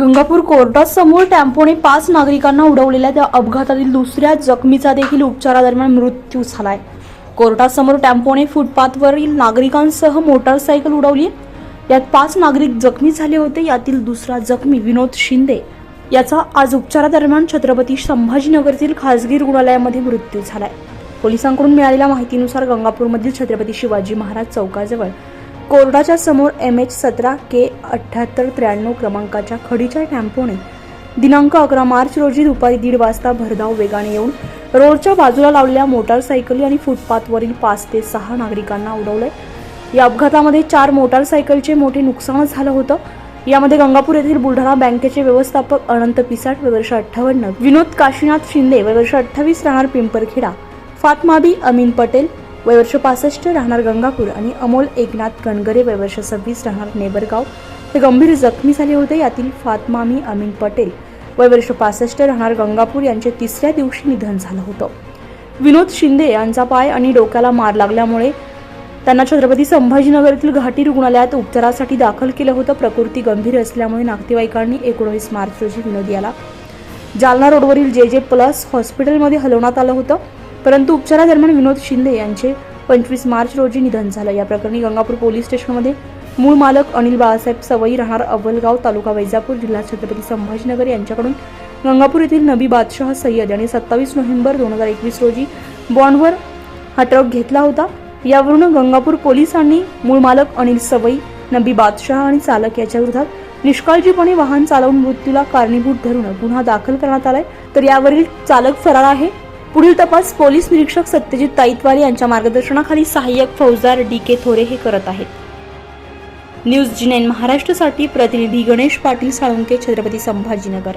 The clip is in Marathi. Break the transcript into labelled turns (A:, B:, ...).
A: गंगापूर कोर्टासमोर टेम्पोने पाच नागरिकांना उडवलेल्या त्या अपघातातील दुसऱ्या जखमीचा देखील उपचारादरम्यान मृत्यू झालाय. कोर्टासमोर टेम्पोने फुटपाथवरील नागरिकांसह मोटारसायकल उडवली. यात पाच नागरिक जखमी झाले होते. यातील दुसरा जखमी विनोद शिंदे याचा आज उपचारादरम्यान छत्रपती संभाजीनगरतील खासगी रुग्णालयामध्ये मृत्यू झालाय. पोलिसांकडून मिळालेल्या माहितीनुसार गंगापूरमधील छत्रपती शिवाजी महाराज चौकाजवळ कोर्टाच्या समोर एम एच सतरा के अठ्ठ्याहत्तर त्र्याण्णव क्रमांकाच्या खडीच्या टॅम्पोने दिनांक अकरा मार्च रोजी दुपारी दीड वाजता भरधाव वेगाने येऊन रोडच्या बाजूला लावलेल्या मोटारसायकली आणि फुटपाथवरील पाच ते सहा नागरिकांना उडवलंय या अपघातामध्ये चार मोटारसायकलचे मोठे नुकसान झालं होतं. यामध्ये गंगापूर येथील बुलढाणा बँकेचे व्यवस्थापक अनंत पिसाट वर्ष अठ्ठावन्न विनोद काशीनाथ शिंदे वर्ष अठ्ठावीस राहणार पिंपरखेडा फातमाबी अमीन पटेल वयवर्ष पासष्ट राहणार गंगापूर आणि अमोल एकनाथ कणगरे वयवर्ष सव्वीस राहणार नेबरगाव. हे गंभीर जखमी झाले होते यातील फातमामी अमीन पटेल. वयवर्ष पासष्ट राहणार गंगापूर यांचे तिसऱ्या दिवशी निधन झालं होतं. विनोद शिंदे यांचा पाय आणि डोक्याला मार लागल्यामुळे त्यांना छत्रपती संभाजीनगर येथील घाटी रुग्णालयात उपचारासाठी दाखल केलं होतं. प्रकृती गंभीर असल्यामुळे नातेवाईकांनी एकोणवीस मार्च रोजी विनोद याला. जालना रोडवरील जे जे प्लस हॉस्पिटलमध्ये हलवण्यात आलं होतं. परंतु उपचारादरम्यान विनोद शिंदे यांचे पंचवीस मार्च रोजी निधन झालं. या प्रकरणी गंगापूर पोलीस स्टेशनमध्ये मूळ मालक अनिल बाळासाहेब सवई राहणार अव्वलगाव तालुका वैजापूर जिल्हा छत्रपती संभाजीनगर यांच्याकडून गंगापूर येथील नबी बादशाह सय्यद यांनी सत्तावीस नोव्हेंबर दोन हजार एकवीस रोजी बॉन्डवर हा ट्रक घेतला होता. यावरून गंगापूर पोलिसांनी मूळ मालक अनिल सवई नबी बादशाह आणि चालक याच्या विरोधात निष्काळजीपणे वाहन चालवून मृत्यूला कारणीभूत धरून गुन्हा दाखल करण्यात आलाय. तर यावरील चालक फरार आहे. पुढील तपास पोलीस निरीक्षक सत्यजित ताईतवाले यांच्या मार्गदर्शनाखाली सहाय्यक फौजदार डी के थोरे हे करत आहेत. न्यूज जी नाईन महाराष्ट्रासाठी प्रतिनिधी गणेश पाटील साळुंके छत्रपती संभाजीनगर.